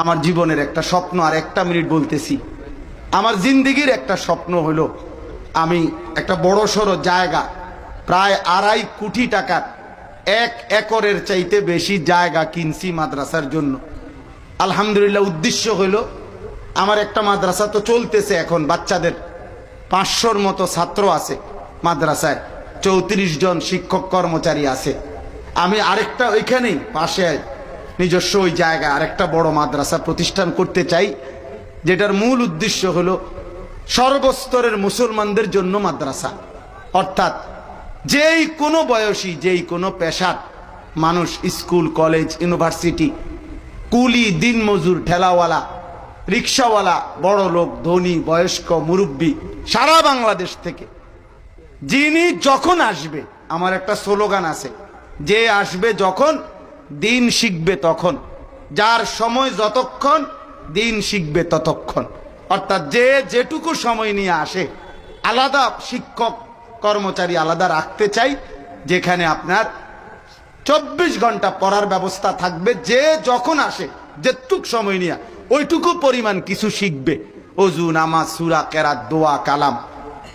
আমার জীবনের একটা স্বপ্ন আর একটা মিনিট বলতেছি। আমার জিন্দিগির একটা স্বপ্ন হলো, আমি একটা বড় সড়ো জায়গা, প্রায় আড়াই কোটি টাকার এক একরের চাইতে বেশি জায়গা কিনছি মাদ্রাসার জন্য। আলহামদুলিল্লাহ উদ্দেশ্য হলো, আমার একটা মাদ্রাসা তো চলতেছে এখন, বাচ্চাদের পাঁচশোর মতো ছাত্র আছে মাদ্রাসায়, চৌত্রিশ জন শিক্ষক কর্মচারী আছে। আমি আরেকটা ওইখানেই পাশে নিজস্ব ওই জায়গায় আরেকটা বড় মাদ্রাসা প্রতিষ্ঠান করতে চাই, যেটার মূল উদ্দেশ্য হলো সর্বস্তরের মুসলমানদের জন্য মাদ্রাসা। অর্থাৎ যেই কোনো বয়সী, যেই কোনো পেশার মানুষ, স্কুল, কলেজ, ইউনিভার্সিটি, কুলি, দিনমজুর, ঠেলাওয়ালা, রিক্সাওয়ালা, বড় লোক, ধনী, বয়স্ক, মুরব্বী, সারা বাংলাদেশ থেকে, যিনি যখন আসবে, আমার একটা স্লোগান আছে, যে আসবে যখন দিন শিখবে তখন। যার সময় যতক্ষণ, দিন শিখবে ততক্ষণ। অর্থাৎ যে যেটুকু সময় নিয়ে আসে, আলাদা শিক্ষক কর্মচারী আলাদা রাখতে চাই, যেখানে আপনার চব্বিশ ঘণ্টা পড়ার ব্যবস্থা থাকবে, যে যখন আসে, যেটুক সময় নিয়ে, ওইটুকু পরিমাণ কিছু শিখবে। অজু, নামাজ, সুরা, কেরাত, দোয়া, কালাম।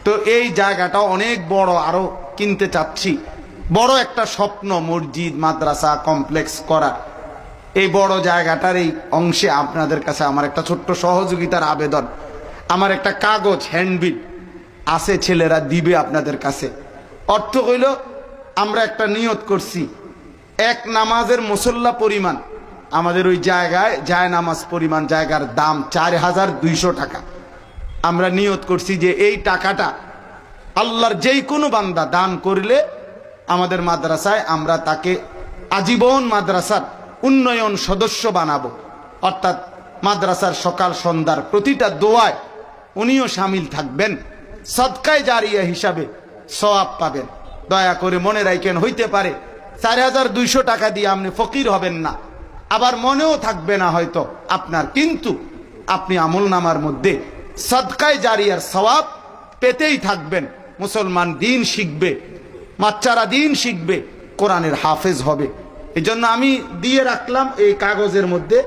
তো এই জায়গাটা অনেক বড় আরও কিনতে চাচ্ছি। বড় একটা স্বপ্ন মসজিদ, মাদ্রাসা কমপ্লেক্স করার এই বড় জায়গাটার এই অংশে আপনাদের কাছে আমার একটা ছোট্ট সহযোগিতার আবেদন। আমার একটা কাগজ হ্যান্ডবিল আছে ছেলেরা দিবে আপনাদের কাছে। অর্থ হইল, আমরা একটা নিয়ত করছি, এক নামাজের মুসল্লা পরিমাণ, আমাদের ওই জায়গায় যায় নামাজ পরিমাণ জায়গার দাম চার হাজার দুইশো টাকা। আমরা নিয়ত করছি যে এই টাকাটা আল্লাহর যেই কোনো বান্দা দান করলে আমাদের মাদ্রাসায় আমরা তাকে আজীবন মাদ্রাসার উন্নয়ন সদস্য বানাবো। অর্থাৎ মাদ্রাসার সকাল সন্ধ্যার প্রতিটা দোয়ায় উনিও সামিল থাকবেন, সদকায় জারিয়া হিসাবে সওয়াব পাবেন। দয়া করে মনে রাখেন, হইতে পারে চার হাজার দুইশো টাকা দিয়ে আপনি ফকির হবেন না। আবার মনেও থাকবে না হয়তো আপনার, কিন্তু আপনি আমল নামার মধ্যে সদকায় জারিয়ার সওয়াব পেতেই থাকবেন। মুসলমান দিন শিখবে বাচ্চারা দিন শিখবে, কোরআনের হাফেজ হবে। এই জন্য আমি দিয়ে রাখলাম এই কাগজের মধ্যে,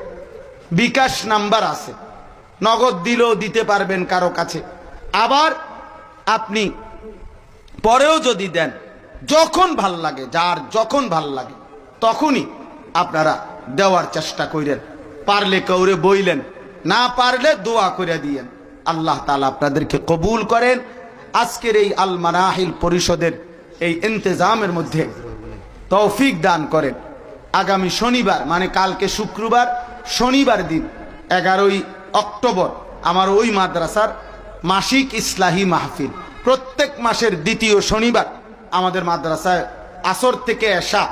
বিকাশ নাম্বার আছে। নগদ দিলেও দিতে পারবেন কারও কাছে। আবার আপনি পরেও যদি দেন, যখন ভালো লাগে, যার যখন ভালো লাগে, তখনই আপনারা দেওয়ার চেষ্টা করেন পারলে কৌরে বইলেন, না পারলে দোয়া করে দিয়েন। আল্লাহ তালা আপনাদেরকে কবুল করেন। আজকের এই আল মানাহিল পরিষদের এই ইন্তজামের মধ্যে তৌফিক দান করেন। আগামী শনিবার মানে কালকে শুক্রবার, শনিবার দিন, এগারোই অক্টোবর, আমার ওই মাদ্রাসার মাসিক ইসলাহি মাহফিল। প্রত্যেক মাসের দ্বিতীয় শনিবার আমাদের মাদ্রাসায় আসর থেকে এসা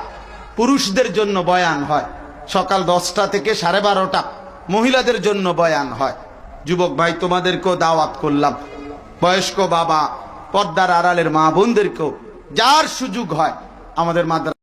পুরুষদের জন্য বয়ান হয়। সকাল দশটা থেকে সাড়ে বারোটা মহিলাদের জন্য বয়ান হয়। যুবক ভাই, তোমাদেরকেও দাওয়াত করলাম। বয়স্ক বাবা, পর্দার আড়ালের মা বোনদেরকেও যার সুযোগ হয় আমাদের মাদ্রাসা